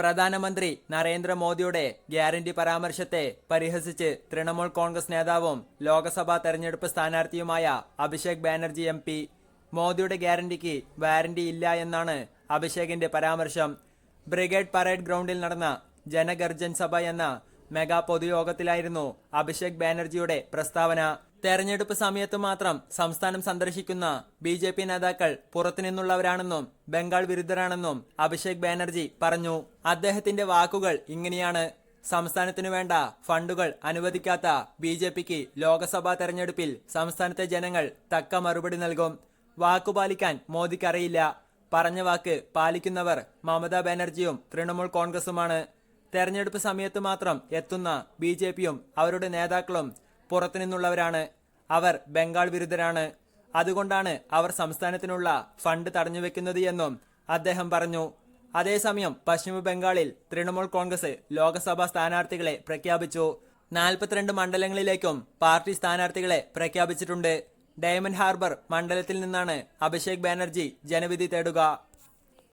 പ്രധാനമന്ത്രി നരേന്ദ്രമോദിയുടെ ഗ്യാരണ്ടി പരാമർശത്തെ പരിഹസിച്ച് തൃണമൂൽ കോൺഗ്രസ് നേതാവും ലോക്സഭാ തെരഞ്ഞെടുപ്പ് സ്ഥാനാർത്ഥിയുമായ അഭിഷേക് ബാനർജി എം പി. മോദിയുടെ ഗ്യാരണ്ടിക്ക് വാരണ്ടി ഇല്ല എന്നാണ് അഭിഷേകിന്റെ പരാമർശം. ബ്രിഗേഡ് പരേഡ് ഗ്രൗണ്ടിൽ നടന്ന ജനഗർജൻ സഭ എന്ന മെഗാ പൊതുയോഗത്തിലായിരുന്നു അഭിഷേക് ബാനർജിയുടെ പ്രസ്താവന. തെരഞ്ഞെടുപ്പ് സമയത്ത് മാത്രം സംസ്ഥാനം സന്ദർശിക്കുന്ന ബി ജെ പി നേതാക്കൾ പുറത്തുനിന്നുള്ളവരാണെന്നും ബംഗാൾ വിരുദ്ധരാണെന്നും അഭിഷേക് ബാനർജി പറഞ്ഞു. അദ്ദേഹത്തിന്റെ വാക്കുകൾ ഇങ്ങനെയാണ്. സംസ്ഥാനത്തിനു വേണ്ട ഫണ്ടുകൾ അനുവദിക്കാത്ത ബി ജെ പിക്ക് ലോക്സഭാ തെരഞ്ഞെടുപ്പിൽ സംസ്ഥാനത്തെ ജനങ്ങൾ തക്ക മറുപടി നൽകും. വാക്കുപാലിക്കാൻ മോദിക്കറിയില്ല പറഞ്ഞ വാക്ക് പാലിക്കുന്നവർ മമതാ ബാനർജിയും തൃണമൂൽ കോൺഗ്രസുമാണ്. തെരഞ്ഞെടുപ്പ് സമയത്ത് മാത്രം എത്തുന്ന ബി അവരുടെ നേതാക്കളും പുറത്തുനിന്നുള്ളവരാണ്. അവർ ബംഗാൾ വിരുദ്ധരാണ്. അതുകൊണ്ടാണ് അവർ സംസ്ഥാനത്തിനുള്ള ഫണ്ട് തടഞ്ഞു വെക്കുന്നത് എന്നും അദ്ദേഹം പറഞ്ഞു. അതേസമയം പശ്ചിമ ബംഗാളിൽ തൃണമൂൽ കോൺഗ്രസ് ലോക്സഭാ സ്ഥാനാർത്ഥികളെ പ്രഖ്യാപിച്ചു. നാൽപ്പത്തിരണ്ട് മണ്ഡലങ്ങളിലേക്കും പാർട്ടി സ്ഥാനാർത്ഥികളെ പ്രഖ്യാപിച്ചിട്ടുണ്ട്. ഡയമണ്ട് ഹാർബർ മണ്ഡലത്തിൽ നിന്നാണ് അഭിഷേക് ബാനർജി ജനവിധി തേടുക.